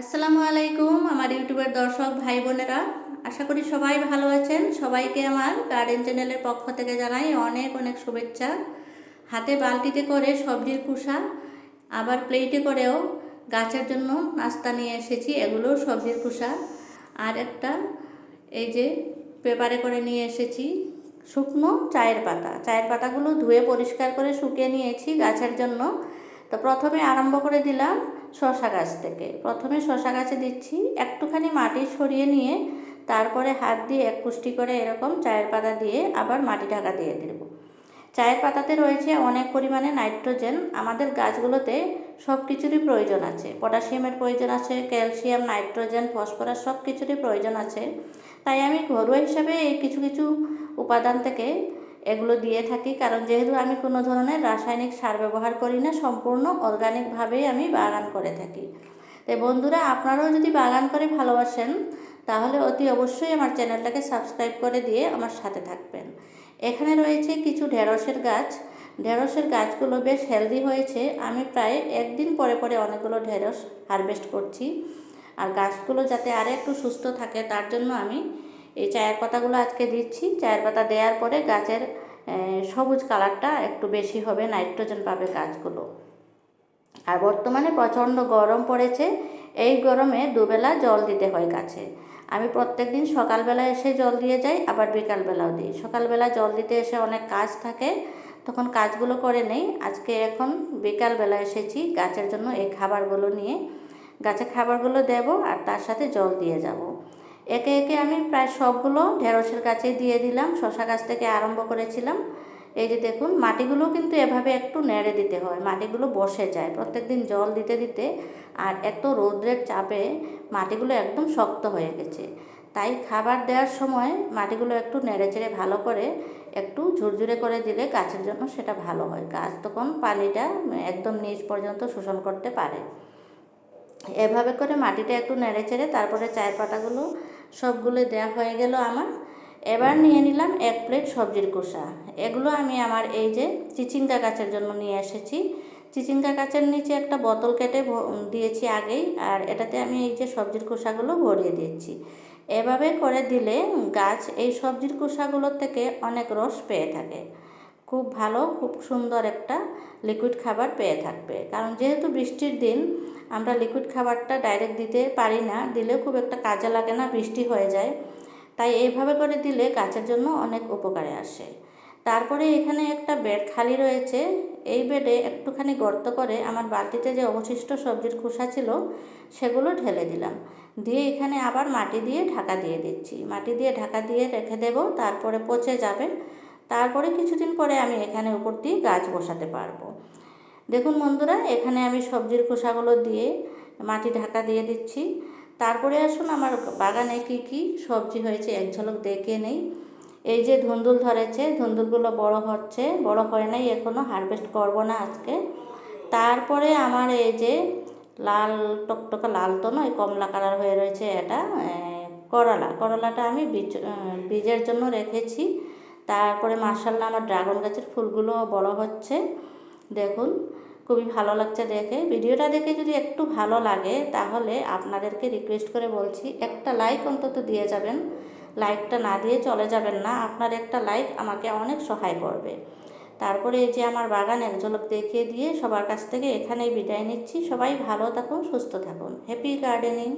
আসসালামু আলাইকুম, আমার ইউটিউবের দর্শক ভাই বোনেরা। আশা করি সবাই ভালো আছেন। সবাইকে আমার গার্ডেন চ্যানেলের পক্ষ থেকে জানাই অনেক অনেক শুভেচ্ছা। হাতে বালতিতে করে সবজির কুসা আবার প্লেটে করেও গাছের জন্য নাস্তা নিয়ে এসেছি। এগুলো সবজির কুসা আর একটা এই যে পেপারে করে নিয়ে এসেছি শুকনো চায়ের পাতা। চায়ের পাতাগুলো ধুয়ে পরিষ্কার করে শুকিয়ে নিয়েছি গাছের জন্য। তো প্রথমে আরম্ভ করে দিলাম শশা গাছ থেকে। প্রথমে শশা গাছে দিচ্ছি, একটুখানি মাটি সরিয়ে নিয়ে তারপরে হাত দিয়ে এক কুষ্টি করে এরকম চায়ের পাতা দিয়ে আবার মাটি ঢাকা দিয়ে দেব। চায়ের পাতাতে রয়েছে অনেক পরিমাণে নাইট্রোজেন। আমাদের গাছগুলোতে সব কিছুরই প্রয়োজন আছে। পটাশিয়ামের প্রয়োজন আছে, ক্যালসিয়াম, নাইট্রোজেন, ফসফরাস সব কিছুরই প্রয়োজন আছে। তাই আমি ঘরোয়া হিসাবে এই কিছু কিছু উপাদান থেকে এগুলো দিয়ে থাকি, কারণ যেহেতু আমি কোনো ধরনের রাসায়নিক সার ব্যবহার করি না, সম্পূর্ণ অর্গানিকভাবেই আমি বাগান করে থাকি। তাই বন্ধুরা, আপনারাও যদি বাগান করে ভালোবাসেন, তাহলে অতি অবশ্যই আমার চ্যানেলটাকে সাবস্ক্রাইব করে দিয়ে আমার সাথে থাকবেন। এখানে রয়েছে কিছু ঢেঁড়সের গাছ। ঢেঁড়সের গাছগুলো বেশ হেলদি হয়েছে। আমি প্রায় একদিন পরে পরে অনেকগুলো ঢেঁড়স হারভেস্ট করছি। আর গাছগুলো যাতে আরও একটু সুস্থ থাকে, তার জন্য আমি এই চায়ের পাতাগুলো আজকে দিচ্ছি। চায়ের পাতা দেওয়ার পরে গাছের সবুজ কালারটা একটু বেশি হবে, নাইট্রোজেন পাবে গাছগুলো। আর বর্তমানে প্রচণ্ড গরম পড়েছে, এই গরমে দুবেলা জল দিতে হয় গাছে। আমি প্রত্যেক দিন সকালবেলা এসে জল দিয়ে যাই, আবার বিকালবেলাও দিই। সকালবেলা জল দিতে এসে অনেক কাজ থাকে, তখন কাজগুলো করে নেই। আজকে এখন বিকালবেলা এসেছি গাছের জন্য এই খাবারগুলো নিয়ে। গাছে খাবারগুলো দেব আর তার সাথে জল দিয়ে যাব। একে একে আমি প্রায় সবগুলো ঢেঁড়সের গাছে দিয়ে দিলাম শশা গাছ থেকে আরম্ভ করেছিলাম। এই যে দেখুন, মাটিগুলো কিন্তু এভাবে একটু নেড়ে দিতে হয়, মাটিগুলো বসে যায় প্রত্যেক দিন জল দিতে দিতে। আর এত রৌদ্রের চাপে মাটিগুলো একদম শক্ত হয়ে গেছে। তাই খাবার দেওয়ার সময় মাটিগুলো একটু নেড়ে চেড়ে ভালো করে একটু ঝুরঝুরে করে দিলে গাছের জন্য সেটা ভালো হয়। গাছ তখন পানিটা একদম নিচ পর্যন্ত শোষণ করতে পারে। এভাবে করে মাটিটা একটু নেড়ে চেড়ে তারপরে চায়ের পাতাগুলো সবগুলো দেওয়া হয়ে গেল আমার। এবার নিয়ে নিলাম এক প্লেট সবজির কষা। এগুলো আমি আমার এই যে চিচিঙ্গা গাছের জন্য নিয়ে এসেছি। চিচিঙ্গা গাছের নিচে একটা বোতল কেটে দিয়েছি আগেই, আর এটাতে আমি এই যে সবজির খোসাগুলো ভরিয়ে দিয়েছি। এভাবে করে দিলে গাছ এই সবজির খোসাগুলোর থেকে অনেক রস পেয়ে থাকে। খুব ভালো, খুব সুন্দর একটা লিকুইড খাবার পেয়ে থাকবে। কারণ যেহেতু বৃষ্টির দিন, আমরা লিকুইড খাবারটা ডাইরেক্ট দিতে পারি না, দিলেও খুব একটা কাজে লাগে না, বৃষ্টি হয়ে যায়। তাই এইভাবে করে দিলে গাছের জন্য অনেক উপকারে আসে। তারপরে এখানে একটা বেড খালি রয়েছে। এই বেডে একটুখানি গর্ত করে আমার বালতিতে যে অবশিষ্ট সবজির খোসা ছিল, সেগুলো ঢেলে দিলাম। দিয়ে এখানে আবার মাটি দিয়ে ঢাকা দিয়ে দিচ্ছি। মাটি দিয়ে ঢাকা দিয়ে রেখে দেব, তারপরে পচে যাবে। তারপরে কিছুদিন পরে আমি এখানে উপর দিয়ে গাছ বসাতে পারব। দেখুন বন্ধুরা, এখানে আমি সবজির খোসাগুলো দিয়ে মাটি ঢাকা দিয়ে দিচ্ছি। তারপরে আসুন, আমার বাগানে কি কি সবজি হয়েছে এক ঝলক দেখে নেই। এই যে ধুন্দুল ধরেছে, ধুন্দুলগুলো বড় হচ্ছে, বড় হয় নাই এখনও হারভেস্ট করব না আজকে। তারপরে আমার এই যে লাল, টকটকা লাল তো নয়, কমলা কালার হয়ে রয়েছে এটা করলা। করলাটা আমি বীজ বীজের জন্য রেখেছি। তারপরে মার্শাল্লাহ আমার ড্রাগন গাছের ফুলগুলো বড় হচ্ছে। দেখুন, খুবই ভালো লাগছে দেখে। ভিডিওটা দেখে যদি একটু ভালো লাগে, তাহলে আপনাদেরকে রিকোয়েস্ট করে বলছি, একটা লাইক অন্তত দিয়ে যাবেন। লাইকটা না দিয়ে চলে যাবেন না, আপনার একটা লাইক আমাকে অনেক সহায় করবে। তারপরে এই যে আমার বাগান এক ঝলক দেখিয়ে দিয়ে সবার কাছ থেকে এখানেই বিদায় নিচ্ছি। সবাই ভালো থাকুন, সুস্থ থাকুন। Happy gardening